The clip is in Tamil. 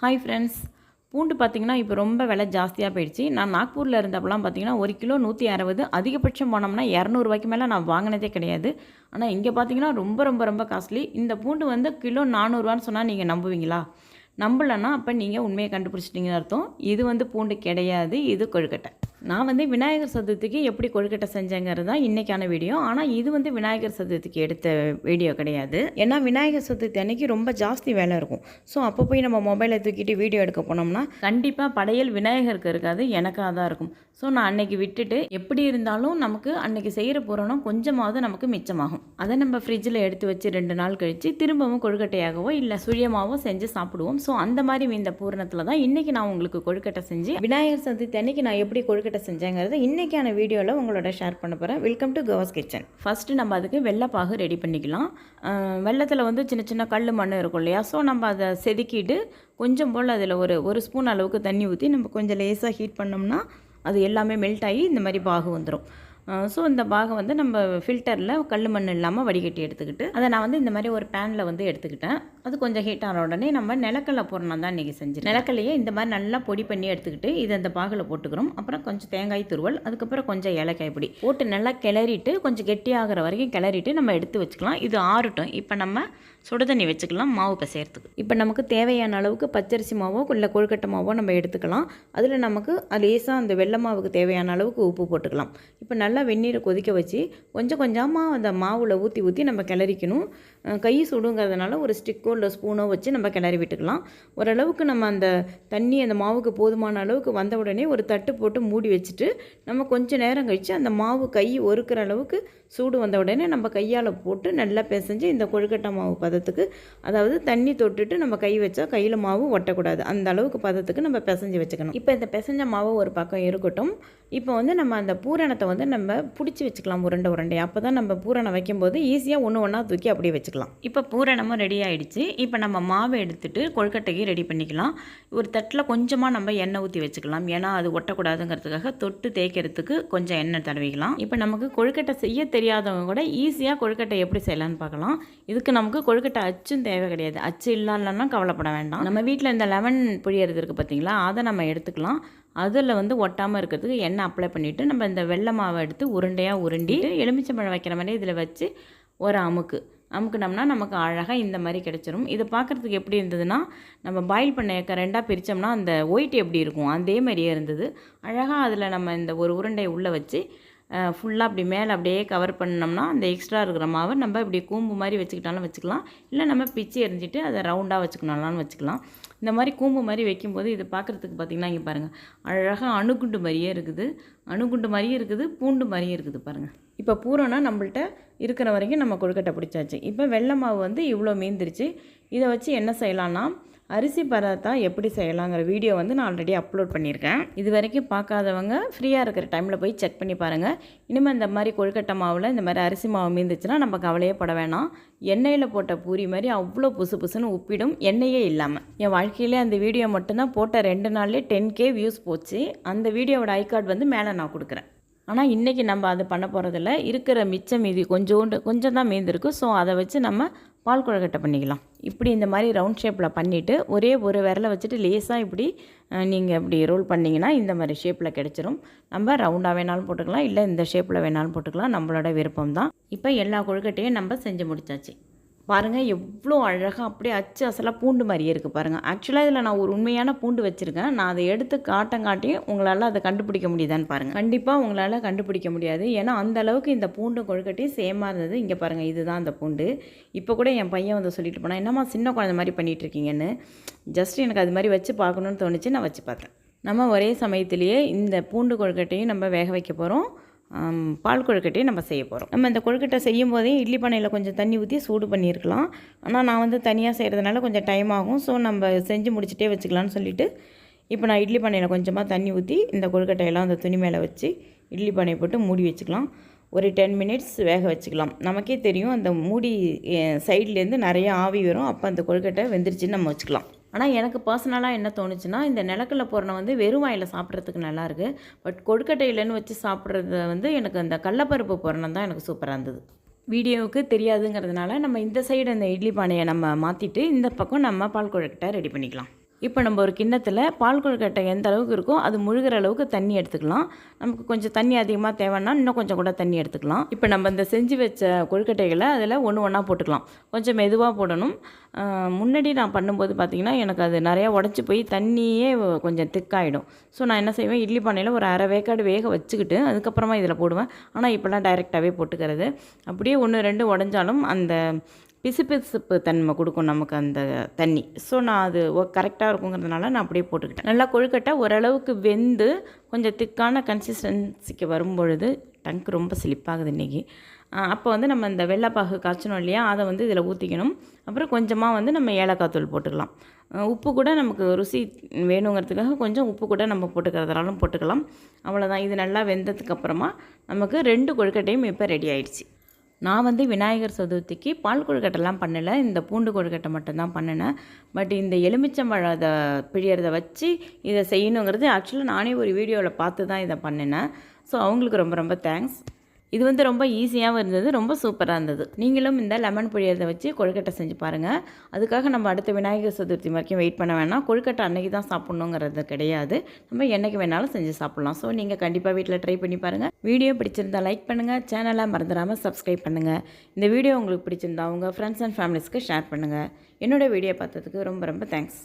ஹாய் ஃப்ரெண்ட்ஸ் பூண்டு பார்த்திங்கன்னா இப்போ ரொம்ப விலை ஜாஸ்தியாக போயிடுச்சு. நான் நாக்பூரில் இருந்தப்பெல்லாம் பார்த்திங்கன்னா ஒரு கிலோ நூற்றி அறுபது. அதிகபட்சம் போனோம்னா இரநூறுவாய்க்கு மேலே நான் வாங்கினதே கிடையாது. ஆனால் இங்கே பார்த்தீங்கன்னா ரொம்ப ரொம்ப ரொம்ப காஸ்ட்லி இந்த பூண்டு வந்து கிலோ நானூறுவான்னு சொன்னால் நீங்கள் நம்புவீங்களா? நம்பலைன்னா அப்போ நீங்கள் உண்மையை கண்டுபிடிச்சிட்டிங்கன்னு அர்த்தம். இது வந்து பூண்டு கிடையாது. இது கொழுக்கட்டை. நான் வந்து விநாயகர் சதுர்த்திக்கு எப்படி கொழுக்கட்டை செஞ்சேங்கிறது தான் இன்றைக்கான வீடியோ. ஆனால் இது வந்து விநாயகர் சதுர்த்திக்கு எடுத்த வீடியோ கிடையாது. ஏன்னா விநாயகர் சதுர்த்தி அன்னைக்கு ரொம்ப ஜாஸ்தி வேலை இருக்கும். ஸோ அப்போ போய் நம்ம மொபைலை தூக்கிட்டு வீடியோ எடுக்க போனோம்னா கண்டிப்பாக படையல் விநாயகருக்கு இருக்காது எனக்காக தான் இருக்கும். ஸோ நான் அன்னைக்கு விட்டுட்டு எப்படி இருந்தாலும் நமக்கு அன்னைக்கு செய்கிற பூரணம் கொஞ்சமாவது நமக்கு மிச்சமாகும். அதை நம்ம ஃப்ரிட்ஜில் எடுத்து வச்சு ரெண்டு நாள் கழித்து திரும்பவும் கொழுக்கட்டையாகவோ இல்லை சுழியமாகவோ செஞ்சு சாப்பிடுவோம். ஸோ அந்த மாதிரி இந்த பூரணத்தில் தான் இன்றைக்கி நான் உங்களுக்கு கொழுக்கட்டை செஞ்சு விநாயகர் சதுர்த்தி அன்னைக்கு நான் எப்படி கொழுக்கட்டை செஞ்சேங்கிறத இன்றைக்கான வீடியோவில் உங்களோட ஷேர் பண்ண போகிறேன் வெல்கம் டு கவர்ஸ் கிச்சன் ஃபஸ்ட்டு நம்ம அதுக்கு வெள்ளைப்பாகு ரெடி பண்ணிக்கலாம். வெள்ளத்தில் வந்து சின்ன சின்ன கல் மண் இருக்கும் இல்லையா? ஸோ நம்ம அதை செதுக்கிட்டு கொஞ்சம் போல் அதில் ஒரு ஒரு ஸ்பூன் அளவுக்கு தண்ணி ஊற்றி நம்ம கொஞ்சம் லேசாக ஹீட் பண்ணோம்னா அது எல்லாமே மெல்ட் ஆகி இந்த மாதிரி பாகு வந்துடும் ஸோ இந்த பாகை வந்து நம்ம ஃபில்டரில் கல் மண் இல்லாமல் வடிகட்டி எடுத்துக்கிட்டு அதை நான் வந்து இந்த மாதிரி ஒரு பேனில் வந்து எடுத்துக்கிட்டேன். அது கொஞ்சம் ஹீட் ஆன உடனே நம்ம நிலக்கடலை பூரணம் தான் இன்றைக்கி செஞ்சு நிலக்கல்லையே இந்த மாதிரி நல்லா பொடி பண்ணி எடுத்துக்கிட்டு இதை அந்த பாகில் போட்டுக்கிறோம். அப்புறம் கொஞ்சம் தேங்காய் துருவல் அதுக்கப்புறம் கொஞ்சம் ஏலக்காய் பொடி போட்டு நல்லா கிளறிட்டு கொஞ்சம் கெட்டியாகிற வரைக்கும் கிளறிட்டு நம்ம எடுத்து வச்சுக்கலாம். இது ஆறட்டும். இப்போ நம்ம சுடு தண்ணி வச்சுக்கலாம் மாவு பிசையறதுக்கு. இப்போ நமக்கு தேவையான அளவுக்கு பச்சரிசி மாவோ இல்லை கொழுக்கட்டை மாவோ நம்ம எடுத்துக்கலாம். அதில் நமக்கு லேசாக அந்த வெள்ளை மாவுக்கு தேவையான அளவுக்கு உப்பு போட்டுக்கலாம். இப்போ நல்லா வெந்நீரை கொதிக்க வச்சு கொஞ்சம் கொஞ்சமாக அந்த மாவில் ஊற்றி ஊற்றி நம்ம கிளறிக்கணும். கை சுடுங்கிறதுனால ஒரு ஸ்டிக்கோ இல்லை ஸ்பூனோ வச்சு நம்ம கிளறி விட்டுக்கலாம். ஓரளவுக்கு நம்ம அந்த தண்ணி அந்த மாவுக்கு போதுமான அளவுக்கு வந்த உடனே ஒரு தட்டு போட்டு மூடி வச்சுட்டு நம்ம கொஞ்சம் நேரம் கழித்து அந்த மாவு கை ஒருக்கிற அளவுக்கு சூடு வந்த உடனே நம்ம கையால் போட்டு நல்லா பிசைஞ்சு இந்த கொழுக்கட்டை மாவு பதத்துக்கு அதாவது தண்ணி தொட்டுட்டு நம்ம கை வச்சா கையில் மாவு ஒட்டக்கூடாது. அந்த அளவுக்கு பதத்துக்கு நம்ம பிசைஞ்சு வச்சுக்கணும். இப்போ இந்த பிசைஞ்ச மாவு ஒரு பக்கம் இருக்கட்டும். இப்போ வந்து நம்ம அந்த பூரணத்தை வந்து நம்ம நம்ம பிடிச்சி வச்சுக்கலாம் உருண்டை உருண்டை அப்போ தான் நம்ம பூரணம் வைக்கும்போது ஈஸியாக ஒன்று ஒன்றா தூக்கி அப்படியே வச்சுக்கலாம். இப்போ பூரணமும் ரெடி ஆகிடுச்சு இப்போ நம்ம மாவை எடுத்துகிட்டு கொழுக்கட்டைக்கு ரெடி பண்ணிக்கலாம். ஒரு தட்டில் கொஞ்சமாக நம்ம எண்ணெய் ஊற்றி வச்சுக்கலாம். ஏன்னா அது ஒட்டக்கூடாதுங்கிறதுக்காக தொட்டு தேய்க்கிறதுக்கு கொஞ்சம் எண்ணெய் தடவிக்கலாம். இப்போ நமக்கு கொழுக்கட்டை செய்ய தெரியாதவங்க கூட ஈஸியாக கொழுக்கட்டை எப்படி செய்யலாம்னு பார்க்கலாம். இதுக்கு நமக்கு கொழுக்கட்டை அச்சும் தேவை கிடையாது. அச்சு இல்லைன்னா கவலைப்பட வேண்டாம். நம்ம வீட்டில் இந்த லெமன் புழியறது இருக்குது பார்த்தீங்களா அதை நம்ம எடுத்துக்கலாம். அதில் வந்து ஒட்டாமல் இருக்கிறதுக்கு எண்ணெய் அப்ளை பண்ணிவிட்டு நம்ம இந்த வெள்ளை மாவை எடுத்து உருண்டையாக உருண்டி எலுமிச்சம்பழம் வைக்கிற மாதிரி இதில் வச்சு ஒரு அமுக்கு. அமுக்குனோம்னா நமக்கு அழகாக இந்த மாதிரி கிடச்சிரும். இது பார்க்குறதுக்கு எப்படி இருந்ததுன்னா நம்ம பாயில் பண்ண ரெண்டாக பிரித்தோம்னா அந்த ஒயிட் எப்படி இருக்கும்? அதே மாதிரியே இருந்தது. அழகாக அதில் நம்ம இந்த ஒரு உருண்டையை உள்ளே வச்சு ஃபுல்லாக அப்படி மேலே அப்படியே கவர் பண்ணோம்னா அந்த எக்ஸ்ட்ரா இருக்கிற மாவை நம்ம இப்படி கூம்பு மாதிரி வச்சுக்கிட்டாலும் வச்சுக்கலாம். இல்லை நம்ம பிச்சு எரிஞ்சிட்டு அதை ரவுண்டாக வச்சுக்கணும்னாலும் வச்சுக்கலாம். இந்த மாதிரி கூம்பு மாதிரி வைக்கும்போது இது பார்க்குறதுக்கு பார்த்திங்கன்னா இங்கே பாருங்கள் அழகாக அணுகுண்டு மாதிரியே இருக்குது. அணுகுண்டு மாதிரியே இருக்குது பூண்டு மாதிரியே இருக்குது பாருங்கள் இப்போ பூரணம் நம்மள்ட்ட இருக்கிற வரைக்கும் நம்ம கொழுக்கட்டை பிடிச்சாச்சு. இப்போ வெள்ளை மாவு வந்து இவ்வளோ மீந்துருச்சு. இதை வச்சு என்ன செய்யலான்னா அரிசி பராத்தா எப்படி செய்யலாங்கிற வீடியோ வந்து நான் ஆல்ரெடி அப்லோட் பண்ணியிருக்கேன். இது வரைக்கும் பார்க்காதவங்க ஃப்ரீயாக இருக்கிற டைமில் போய் செக் பண்ணி பாருங்கள் இனிமேல் இந்த மாதிரி கொழுக்கட்டை மாவில் இந்த மாதிரி அரிசி மாவு மீந்துச்சுன்னா நம்ம கவலையே பட வேணாம். எண்ணெயில் போட்ட பூரி மாதிரி அவ்வளோ புசு புசுன்னு உப்பிடும் எண்ணெயே இல்லாமல் என் வாழ்க்கையிலே அந்த வீடியோ மட்டும்தான் போட்ட ரெண்டு நாள்லேயே டென் கே வியூஸ் போச்சு. அந்த வீடியோவோட ஐ கார்டு வந்து மேலே நான் கொடுக்குறேன். ஆனால் இன்றைக்கி நம்ம அது பண்ண போகிறதில்ல இருக்கிற மிச்சம் மீதி கொஞ்சோண்டு கொஞ்சம் தான் மீந்திருக்கு. ஸோ அதை வச்சு நம்ம பால் கொழுக்கட்டை பண்ணிக்கலாம். இப்படி இந்த மாதிரி ரவுண்ட் ஷேப்பில் பண்ணிவிட்டு ஒரே ஒரு விரலை வச்சுட்டு லேசாக இப்படி நீங்கள் இப்படி ரோல் பண்ணிங்கன்னா இந்த மாதிரி ஷேப்பில் கிடச்சிரும். நம்ம ரவுண்டாக வேணாலும் போட்டுக்கலாம் இல்லை இந்த ஷேப்பில் வேணாலும் போட்டுக்கலாம். நம்மளோட விருப்பம் தான் இப்போ எல்லா கொழுக்கட்டையும் நம்ம செஞ்சு முடிச்சாச்சு. பாருங்கள் எவ்வளோ அழகாக அப்படியே அச்சு அசலாக பூண்டு மாதிரியே இருக்குது பாருங்கள் ஆக்சுவலாக இதில் நான் ஒரு உண்மையான பூண்டு வச்சுருக்கேன். நான் அதை எடுத்து காட்டங்காட்டியும் உங்களால் அதை கண்டுபிடிக்க முடியுதான்னு பாருங்கள் கண்டிப்பாக உங்களால் கண்டுபிடிக்க முடியாது. ஏன்னா அந்த அளவுக்கு இந்த பூண்டு கொழுக்கட்டையும் சேமாக இருந்தது. இங்கே பாருங்கள் இதுதான் அந்த பூண்டு. இப்போ கூட என் பையன் வந்து சொல்லிட்டு போனால் என்னம்மா சின்ன குழந்தை மாதிரி பண்ணிகிட்ருக்கீங்கன்னு ஜஸ்ட் எனக்கு அது மாதிரி வச்சு பார்க்கணுன்னு தோணுச்சு நான் வச்சு பார்த்தேன். நம்ம ஒரே சமயத்திலேயே இந்த பூண்டு கொழுக்கட்டையும் நம்ம வேக வைக்க போகிறோம் பால் கொழுக்கட்டையும் நம்ம செய்ய போகிறோம் நம்ம இந்த கொழுக்கட்டை செய்யும் போதே இட்லி பானையில் கொஞ்சம் தண்ணி ஊற்றி சூடு பண்ணியிருக்கலாம். ஆனால் நான் வந்து தனியாக செய்கிறதுனால கொஞ்சம் டைம் ஆகும். ஸோ நம்ம செஞ்சு முடிச்சுட்டே வச்சுக்கலாம்னு சொல்லிட்டு இப்போ நான் இட்லி பானையில் கொஞ்சமாக தண்ணி ஊற்றி இந்த கொழுக்கட்டையெல்லாம் அந்த துணி மேலே வச்சு இட்லி பானையை போட்டு மூடி வச்சுக்கலாம். ஒரு டென் மினிட்ஸ் வேக வச்சுக்கலாம். நமக்கே தெரியும் அந்த மூடி சைட்லேருந்து நிறைய ஆவி வரும். அப்போ அந்த கொழுக்கட்டை வெந்துருச்சுன்னு நம்ம வச்சுக்கலாம். ஆனால் எனக்கு பர்சனலாக என்ன தோணுச்சுன்னா இந்த நிலக்கல்ல பூரணம் வந்து வெறும் வாயில் சாப்பிட்றதுக்கு நல்லாயிருக்கு பட் கொழுக்கட்டையிலன்னு வச்சு சாப்பிட்றது வந்து எனக்கு அந்த கடலப்பருப்பு பூரணம் தான் எனக்கு சூப்பராக இருந்தது. வீடியோவுக்கு தெரியாதுங்கிறதுனால நம்ம இந்த சைடு அந்த இட்லி பானையை நம்ம மாற்றிட்டு இந்த பக்கம் நம்ம பால் கொழுக்கட்டை ரெடி பண்ணிக்கலாம். இப்போ நம்ம ஒரு கிண்ணத்தில் பால் கொழுக்கட்டை எந்த அளவுக்கு இருக்கோ அது முழுகிற அளவுக்கு தண்ணி எடுத்துக்கலாம். நமக்கு கொஞ்சம் தண்ணி அதிகமாக தேவைன்னா இன்னும் கொஞ்சம் கூட தண்ணி எடுத்துக்கலாம். இப்போ நம்ம இந்த செஞ்சு வச்ச கொழுக்கட்டைகளை அதில் ஒன்று ஒன்றா போட்டுக்கலாம். கொஞ்சம் மெதுவாக போடணும். முன்னாடி நான் பண்ணும்போது பார்த்திங்கன்னா எனக்கு அது நிறையா உடச்சி போய் தண்ணியே கொஞ்சம் திக்காயிடும் ஸோ நான் என்ன செய்வேன்? இட்லி பானையில் ஒரு அரை வேக்காடு வேக வச்சுக்கிட்டு அதுக்கப்புறமா இதில் போடுவேன். ஆனால் இப்போலாம் டைரெக்டாகவே போட்டுக்கிறது. அப்படியே ஒன்று ரெண்டு உடஞ்சாலும் அந்த பிசுபிசுப்பு தன்மை கொடுக்கும் நமக்கு அந்த தண்ணி. ஸோ நான் அது கரெக்டாக இருக்குங்கிறதுனால நான் அப்படியே போட்டுக்கிட்டேன். நல்லா கொழுக்கட்டை ஓரளவுக்கு வெந்து கொஞ்சம் திக்கான கன்சிஸ்டன்சிக்கு வரும்பொழுது டங்க் ரொம்ப ஸ்லிப்பாகுது இன்றைக்கி அப்போ வந்து நம்ம இந்த வெள்ளைப்பாகு காய்ச்சணும் இல்லையா அதை வந்து இதில் ஊற்றிக்கணும் அப்புறம் கொஞ்சமாக வந்து நம்ம ஏலக்காய் தூள் போட்டுக்கலாம். உப்பு கூட நமக்கு ருசி வேணுங்கிறதுக்காக கொஞ்சம் உப்பு கூட நம்ம போட்டுக்கிறதுனாலும் போட்டுக்கலாம். அவ்வளோதான் இது நல்லா வெந்ததுக்கப்புறமா நமக்கு ரெண்டு கொழுக்கட்டையும் இப்போ ரெடி ஆயிடுச்சு. நான் வந்து விநாயகர் சதுர்த்திக்கு பால் கொழுக்கட்டைலாம் பண்ணலை. இந்த பூண்டு கொழுக்கட்டை மட்டும்தான் பண்ணினேன். பட் இந்த எலுமிச்சம்பழத்தை பிழியறதை வச்சு இதை செய்யணுங்கிறது ஆக்சுவலாக நானே ஒரு வீடியோவில் பார்த்து தான் இதை பண்ணினேன். ஸோ அவங்களுக்கு ரொம்ப ரொம்ப தேங்க்ஸ் இது வந்து ரொம்ப ஈஸியாகவும் இருந்தது ரொம்ப சூப்பராக இருந்தது. நீங்களும் இந்த லெமன் புழியறதை வச்சு கொழுக்கட்டை செஞ்சு பாருங்கள் அதுக்காக நம்ம அடுத்த விநாயகர் சதுர்த்தி வரைக்கும் வெயிட் பண்ண வேணாம். கொழுக்கட்டை அன்னைக்கு தான் சாப்பிட்ணுங்கிறது கிடையாது. நம்ம என்றைக்கு வேணாலும் செஞ்சு சாப்பிட்லாம். ஸோ நீங்கள் கண்டிப்பாக வீட்டில் ட்ரை பண்ணி பாருங்கள் வீடியோ பிடிச்சிருந்தா லைக் பண்ணுங்கள் சேனலை மறந்துடாமல் சப்ஸ்கிரைப் பண்ணுங்கள் இந்த வீடியோ உங்களுக்கு பிடிச்சிருந்தா உங்கள் ஃப்ரெண்ட்ஸ் அண்ட் ஃபேமிலிஸ்க்கு ஷேர் பண்ணுங்கள் என்னோட வீடியோ பார்த்ததுக்கு ரொம்ப ரொம்ப தேங்க்ஸ்